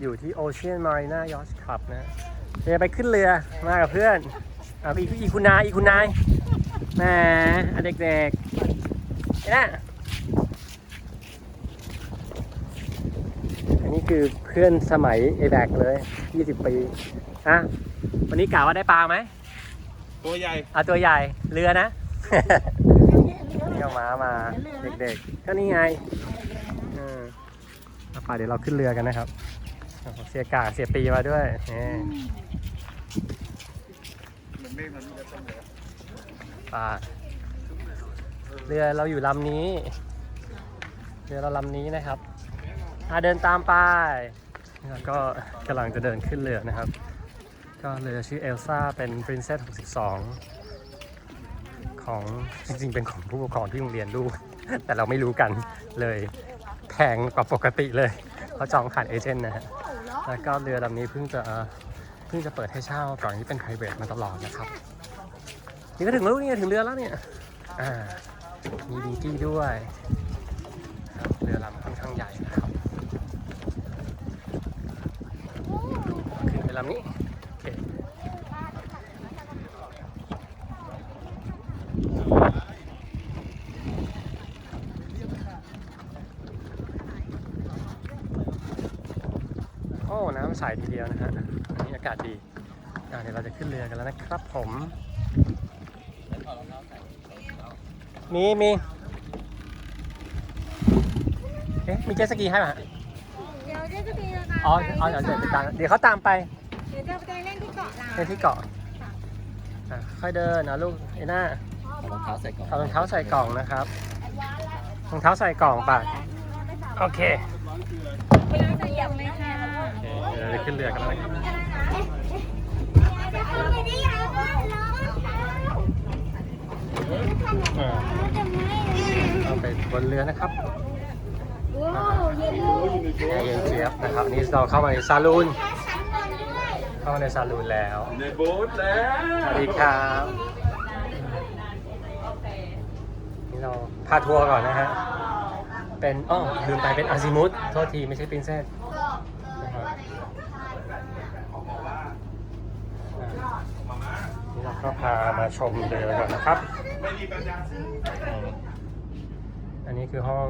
ตอนนี้เราอยู่ที่ Ocean Marina Yacht Club นะจะไปขึ้นเรือมากับเพื่อนเอาอีกอีกคุณนายอีกคุณนายแหมอะเด็กๆไอ้น่ะอันนี้คือเพื่อนสมัย a b a c เลย 20 ปีอะวันนี้กล่าวว่าได้ปลาไหมตัวใหญ่เอาตัวใหญ่เรือนะนี่เอาม้ามาเด็กๆก็นี่ไงเออเอาไปเดี๋ยวเราขึ้นเรือกันนะครับ เสียกาเสียปีมาด้วยนี่มันไม่มันจะต้องเหลือปาเรือเราอยู่ลำนี้ เรือเราลำนี้นะครับอาเดินตามไปแล้วก็กำลังจะเดินขึ้นเรือนะครับ ก็เรือชื่อเอลซ่าเป็น Princess 62 ของจริงๆ เป็นของผู้ปกครองที่โรงเรียนลูก แต่เราไม่รู้กันเลยแพงกว่าปกติเลย เพราะจองผ่านเอเจนต์นะฮะ แล้วก็เรือลำนี้เพิ่งจะเพิ่งจะเปิดให้เช่าก่อนที่เป็น p r i v a t มาตลอดนะครับ นี่ก็ถึงแล้วนี่ถึงเรือแล้วเนี่ยอ่ามีดิงกี้ด้วยเรือลำค่อนข้างใหญ่นะครับขึ้นไปลำนี้โอเค โอ้ น้ำ ใสทีเดียวนะฮะอันนี้อากาศดีอ่าเดี๋ยวเราจะขึ้นเรือกันแล้วนะครับผมมีมีเอ๊ะมีเจ็ตสกีให้ป่ะฮะเดี๋ยวเดี๋ยวจะมีแล้วนะอ๋ออ๋อเดี๋ยวเดี๋ยวตามเดี๋ยวเขาตามไปเดี๋ยวจะไปเล่นที่เกาะล้านไปที่เกาะอะค่อยเดินนะลูกไอ้หน้าเอารองเท้าใส่ก่อนเอารองเท้าใส่กล่องนะครับรองเท้าใส่กล่องป่ะโอเคไปยังจะเหยียบไหมคะเดี๋ยวเรา จะขึ้นเรือกันแล้วนะครับไม่ได้ยังว่าไม่เราไปบนเรือนะครับเย็นเจี๊ยบนะครับนี่เราเข้ามาในซาลูน เข้ามาในซาลูนแล้วในโบ๊ทแล้วสวัสดีครับนี่เราพาทัวร์ก่อนนะฮะเป็นอ้อลืมไปเป็นอาซิมุตโทษทีไม่ใช่ปรินเซสนะครับอ่านี่เรา ก็พามาชมเรือก่อนนะครับ อันนี้คือห้อง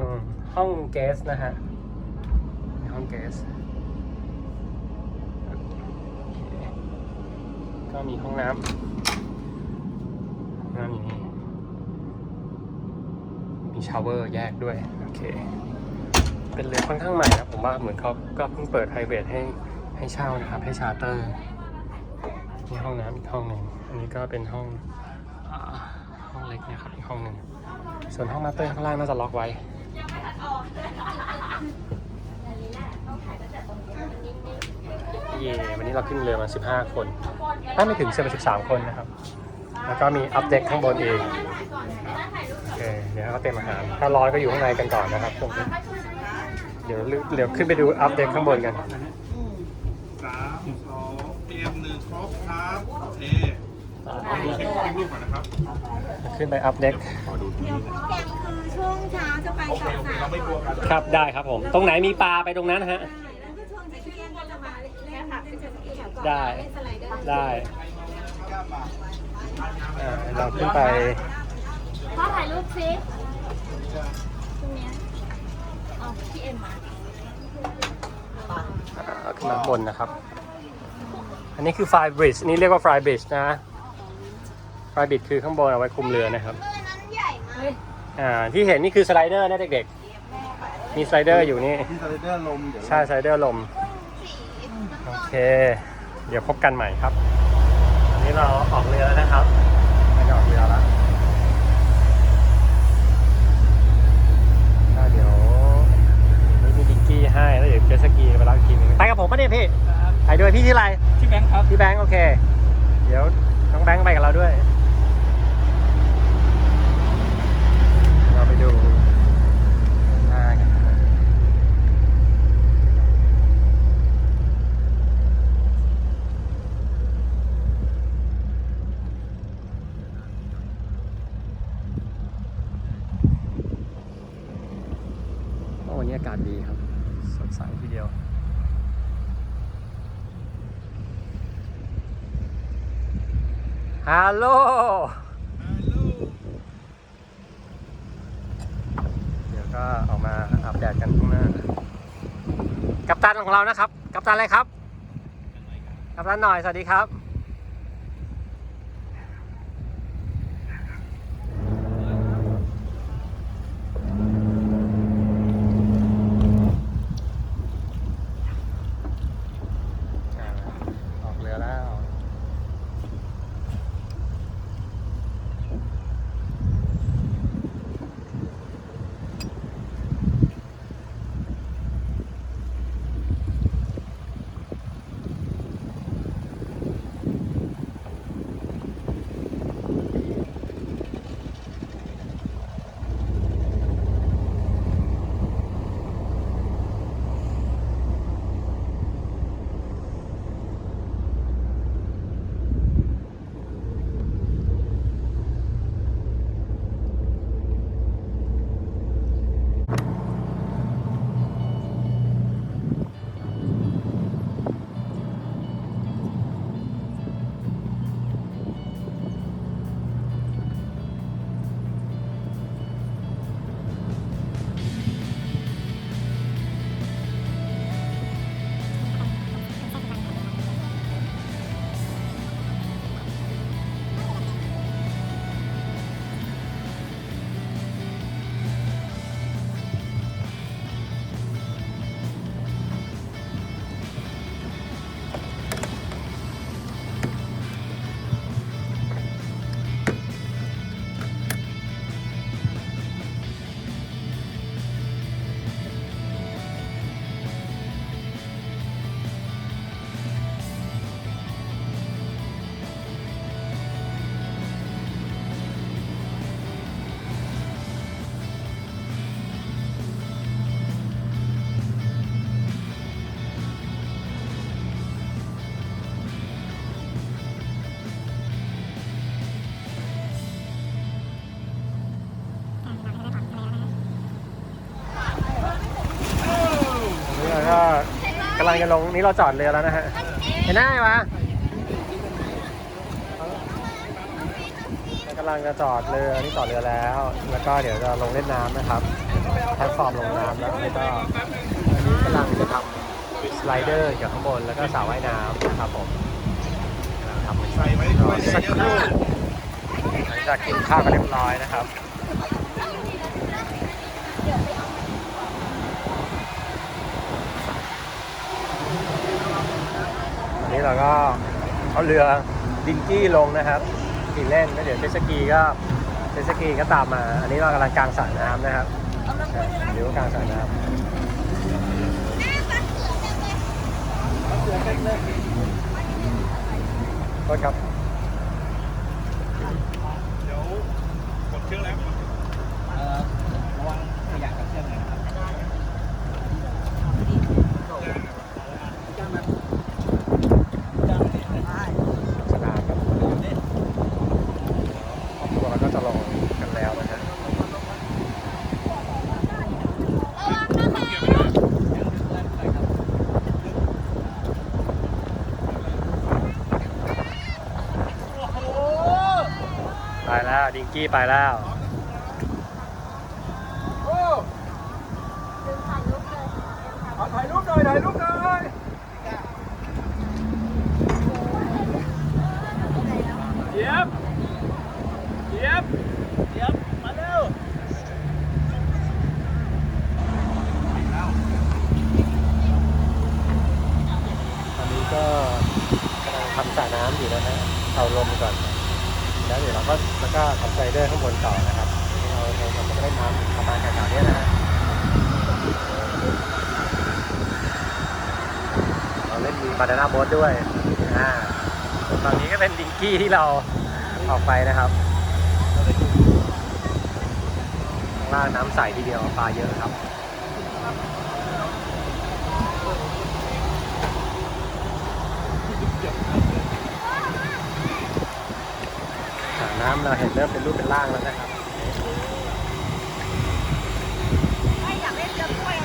ห้องเกสนะฮะ ห้องเกสก็มีห้องน้ำน้ำอยู่นี่มีชาวเวอร์แยกด้วย โอเค เป็นเรือค่อนข้างใหม่นะผมว่าเหมือนเขาก็เพิ่งเปิดไพรเวทให้ให้เช่านะครับ ให้ชาร์เตอร์นี่ห้องน้ำอีกห้องหนึ่ง อันนี้ก็เป็นห้องอาห้องเล็กนะครับอีกห้องหนึ่งส่วนห้องมาสเตอร์ข้างล่างน่าจะล็อกไว้เย่วันนี้เราขึ้นเรือมา 15 คนถ้าไม่ถึงเรือ13 คนนะครับ แล้วก็มีอัพเด็กข้างบนเองโอเคเดี๋ยวเขาเตรียมอาหาร ถ้าร้อนก็อยู่ข้างในกันก่อนนะครับพวกนี้เดี๋ยวลึเดี๋ยวขึ้นไปดูอัพเด็กข้างบนกัน สามสองเตรียมหนึ่งครบครับโอเคเอาดูเช็คคลิป รูปก่อนนะครับขึ้นไปอัพเด็กขอดูตรงเดี๋ยวนี้โปรแกรมคือช่วงเช้าจะไปเกาะสาเรามไม่กลัวกันครับได้ครับผม ตรงไหนมีปลาไปตรงนั้นนะฮะ แล้วก็ช่วงเที่ยงก็จะมาเล่นเล่นเจ็ตสกีแถวเกาะได้ เล่นสไลเดอร์ได้อ่าเราขึ้นไปพ่อถ่ายรูปซิตรงเนี้ยเอาพี่เอ็มมาอ่าขึ้นมาข้างบนนะครับ อันนี้คือไฟบริดจ์นี่เรียกว่าไฟบริดจ์นะ ไฟบริดจ์คือข้างบนเอาไว้คุมเรือนะครับเออนั้นใหญ่มากอ่าที่เห็นนี่คือสไลเดอร์นะเด็กๆ มีสไลเดอร์อยู่นี่ ที่สไลเดอร์ลมเดี๋ยวใช่สไลเดอร์ลม โอเค เดี๋ยวพบกันใหม่ครับอันนี้เราออกเรือแล้วนะครับไม่ได้ออกเรือแล้วก็เดี๋ยวนี่มีดิกกี้ให้แล้วเดี๋ยวเจตสกีไปรับอีกทีหนึงไปกับผมปะเนี่ยพี่ไปด้วยพี่ที่ออะไร ที่แบงค์ครับ พี่แบงค์โอเค เดี๋ยวน้องแบงค์ไปกับเราด้วย เราไปดูหน้ากันนะโอ้วันนี้อากาศดีครับ สดใสทีเดียวฮัลโหล เดี๋ยว ก็ออกมาอาบแดดกันข้างหน้า กัปตันของเรานะครับ กัปตันอะไรครับ กัปตันหน่อยสวัสดีครับ กำลังจะลง นี่เราจอดเรือแล้วนะฮะ เห็นหน้าไหมวะกำลังจะจอดเรือ นี่จอดเรือแล้ว แล้วก็เดี๋ยวจะลงเล่นน้ำนะครับแพลตฟอร์มลงน้ำแล้วแล้วก็อันนี้กำลังจะทำสไลเดอร์เกี่ข้างบน แล้วก็สระว่ายน้ำนะครับผมกำลังทำใส่ไว้อไว้สักเยอะครู่หลังจากกินข้าวกันเรียบร้อยนะครับ นนี้เราก็เอาเรือดิงกี้ลงนะครับขี่เล่นแล้วเดี๋ยวเจสกีก็เจสกีก็ตามมา อันนี้เรากำลังกลางสระน้ำนะครับเดี๋ยวกลางสระน้ำโทษครับ เดี๋ยวกดเครื่องแล้ว ระวังขยะกับเครื่องหน่อยนะครับ สนามครับครอบครัวเราก็จะลงกันแล้วนะฮะไป แล้วดิงกี้ไปแล้วถ่ายรูปหน่อยถ่ายรูปหน่อยเยียบเยียบเยียบมาเร็วตอนนี้ก็กำลังทำสระน้ำอยู่นะฮะเอาลมก่อน แล้วเดี๋ยวเราก็แล้วก็ทำไซเดอร์ข้างบนต่อนะครับเราเราเราก็จะได้น้ำประมาณแถวๆนี้นะฮะเราเล่นมีบานาน่าโบ๊ทด้วยอ่าตอนนี้ก็เป็นดิงกี้ที่เราออกไปนะครับข้างล่างน้ำใสทีเดียวปลาเยอะครับ สระน้ำเราเห็นเริ่มเป็นรูปเป็นร่างแล้วนะครับ ไม่อยากเล่นเรือกล้วย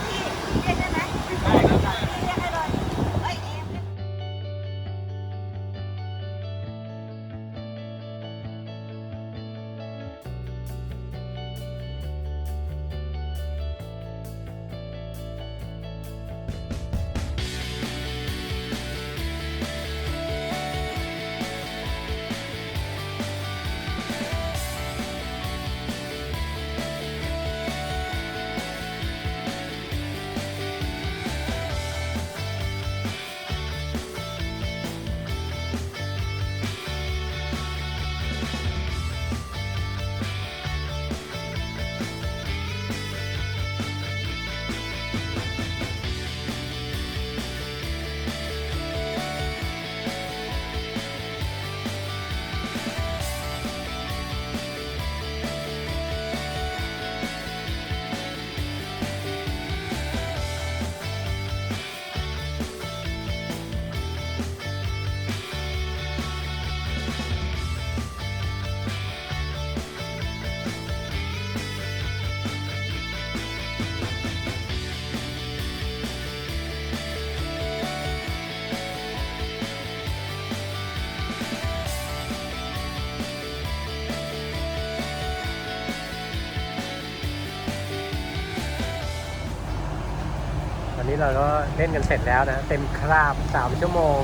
วันนี้เราก็เล่นกันเสร็จแล้วนะ เต็มคราบสามชั่วโมง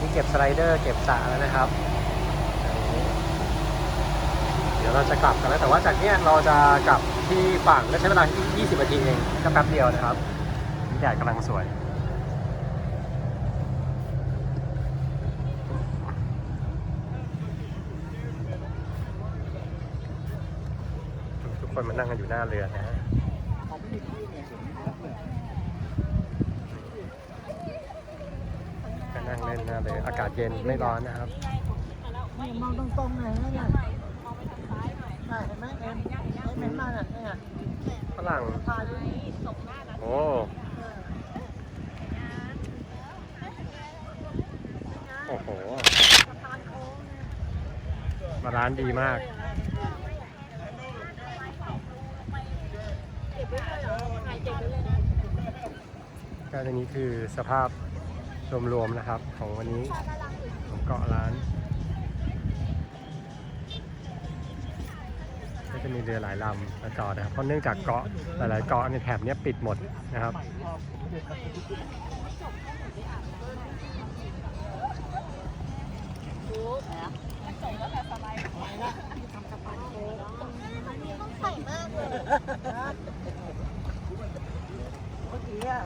นี่เก็บสไลเดอร์เก็บสระแล้วนะครับ เดี๋ยวเราจะกลับกันแล้ว แต่ว่าจากเนี้ยเราจะกลับที่ฝั่งก็ใช้เวลาที่20นาทีเองก็แป๊บเดียวนะครับแดดกำลังสวยทุกคนมานั่งกันอยู่หน้าเรือนะฮะก็ นั่งเล่นหน้าเรืออากาศเย็นไม่ร้อนนะครับนี่มองตรงๆเลยนะเนี่ยน่ะเห็นไหมเอ็มเห็นมากอะเนี่ยฝรั่งพาดูนี่โอ้โอ้โห มาร้านดีมากก็อันนี้คือสภาพ รวมๆนะครับ ของวันนี้ของเกาะล้าน ก็จะมีเรือหลายลำมาจอดนะครับ เพราะเนื่องจากเกาะหลายๆเกาะในแถบนี้ปิดหมดนะครับเมื่อกี้อะ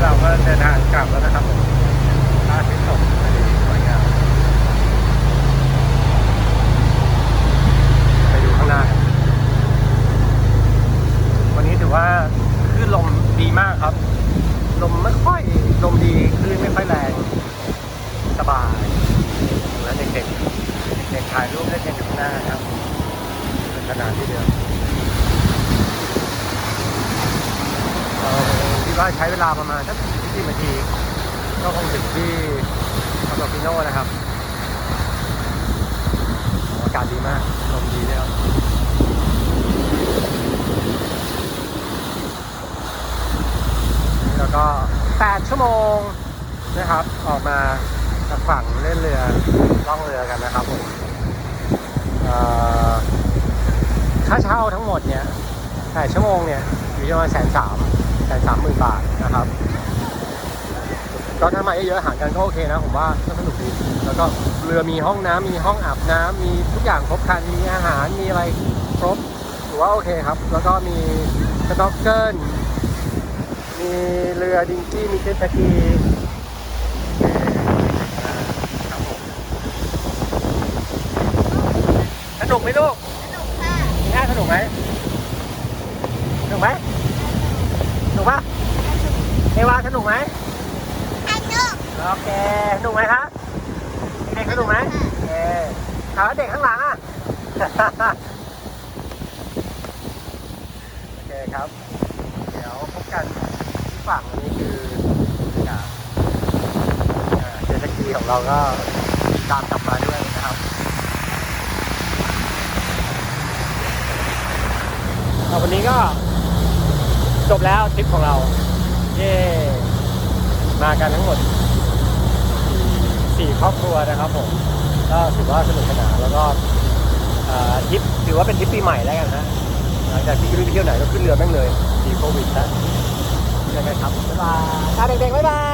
เราก็เดินทางกลับแล้วนะครับผมพระอาทิตย์ตกพอดีสวยงามไปดูข้างหน้ากันวันนี้ถือว่าคลื่นลมดีมากครับ ลมไม่ค่อยลมดีคลื่นไม่ค่อยแรงสบาย แล้วเด็กๆเด็กถ่ายรูปเล่นกันอยู่ข้างหน้าครับเป็นขนาดที่เดียวเราคิดว่าใช้เวลาประมาณสัก20นาที ก็คงถึงที่คาโตปิโนนะครับอากาศดีมากลมดีด้วยครับ นี่เราก็ 8 ชั่วโมงนะครับ ออกมาจากฝั่งเล่นเรือล่องเรือกันนะครับผมค่าเช่าทั้งหมดเนี่ย8ชั่วโมงเนี่ยอยู่ประมาณแสนสามแสนสามหมื่นบาทนะครับก็ถ้ามาเยอะๆหารกันก็โอเคนะ ผมว่าก็สนุกดี แล้วก็เรือมีห้องน้ำมีห้องอาบน้ำมีทุกอย่างครบครัน มีอาหารมีอะไรครบถือว่าโอเคครับ แล้วก็มีสต็อกเกิล มีเรือดิงกี้มีเจ็ตสกีครับผมสนุกไหมลูกสนุกค่ะง่ายสนุกไหมสนุกไหมสนุกปะเอวาสนุกไหมสนุกโอเคสนุกไหมครับเด็กสนุกไหมเออถามเด็กข้างหลังอะ โอเคครับ เดี๋ยวพบกันที่ ฝั่งอันนี้คือบรรยาเจตสกีของเราก็ตามกลับมาด้วยนะครับเอาวันนี้ก็จบแล้วทริปของเรา เย่มากันทั้งหมดสี่ครอบครัวนะครับผมก็ถือว่าสนุกสนานแล้วก็ทริปถือว่าเป็นทริปปีใหม่แล้วกันนะหลังจากที่ไม่ไปเที่ยวไหนก็ขึ้นเรือแม่งเลยดีโควิดนะ เจอกันครับบ๊ายบายอะเด็กๆบ๊ายบาย